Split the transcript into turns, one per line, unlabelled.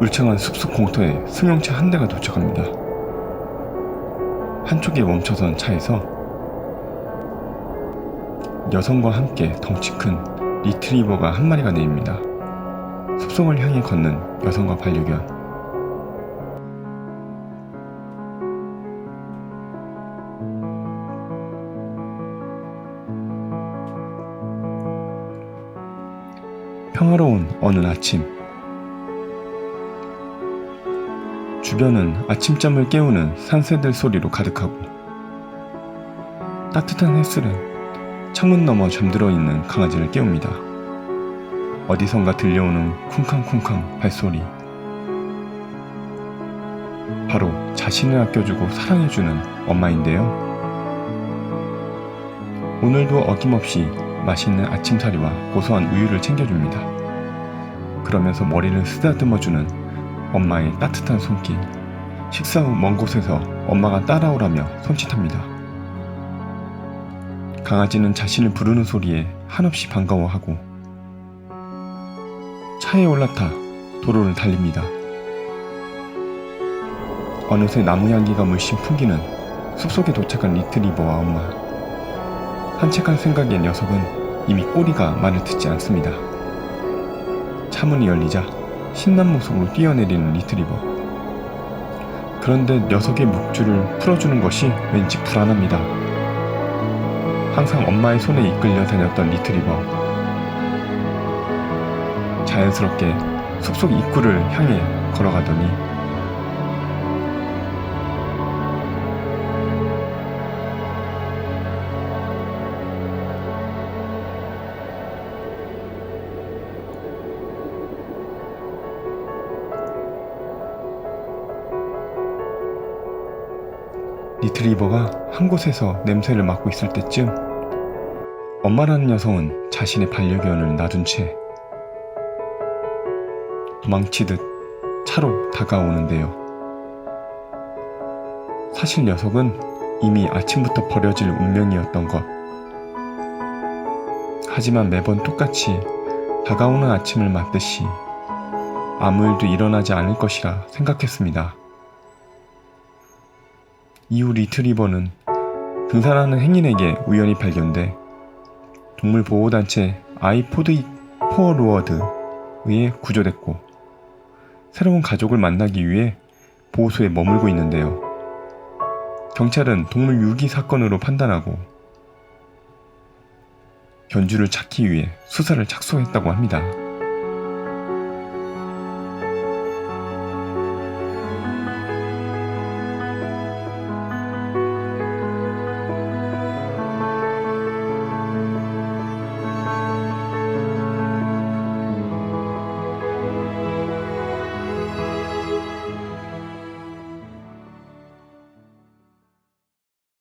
울창한 숲속 공터에 승용차 한 대가 도착합니다. 한쪽에 멈춰선 차에서 여성과 함께 덩치 큰 리트리버가 한 마리가 내립니다. 숲속을 향해 걷는 여성과 반려견. 평화로운 어느 아침. 주변은 아침잠을 깨우는 산새들 소리로 가득하고 따뜻한 햇살은 창문 너머 잠들어 있는 강아지를 깨웁니다. 어디선가 들려오는 쿵쾅쿵쾅 발소리. 바로 자신을 아껴주고 사랑해주는 엄마인데요. 오늘도 어김없이 맛있는 아침사리와 고소한 우유를 챙겨줍니다. 그러면서 머리를 쓰다듬어주는 엄마의 따뜻한 손길. 식사 후 먼 곳에서 엄마가 따라오라며 손짓합니다. 강아지는 자신을 부르는 소리에 한없이 반가워하고 차에 올라타 도로를 달립니다. 어느새 나무 향기가 물씬 풍기는 숲속에 도착한 리트리버와 엄마. 산책할 생각의 녀석은 이미 꼬리가 말을 듣지 않습니다. 차문이 열리자 신난 모습으로 뛰어내리는 리트리버. 그런데 녀석의 묵주를 풀어주는 것이 왠지 불안합니다. 항상 엄마의 손에 이끌려 다녔던 리트리버. 자연스럽게 숲속 입구를 향해 걸어가더니 리트리버가 한 곳에서 냄새를 맡고 있을 때쯤 엄마라는 여성은 자신의 반려견을 놔둔 채 도망치듯 차로 다가오는데요. 사실 녀석은 이미 아침부터 버려질 운명이었던 것. 하지만 매번 똑같이 다가오는 아침을 맞듯이 아무 일도 일어나지 않을 것이라 생각했습니다. 이후 리트리버는 등산하는 행인에게 우연히 발견돼 동물보호단체 아이포드 포어로워드에 구조됐고 새로운 가족을 만나기 위해 보호소에 머물고 있는데요. 경찰은 동물 유기 사건으로 판단하고 견주를 찾기 위해 수사를 착수했다고 합니다.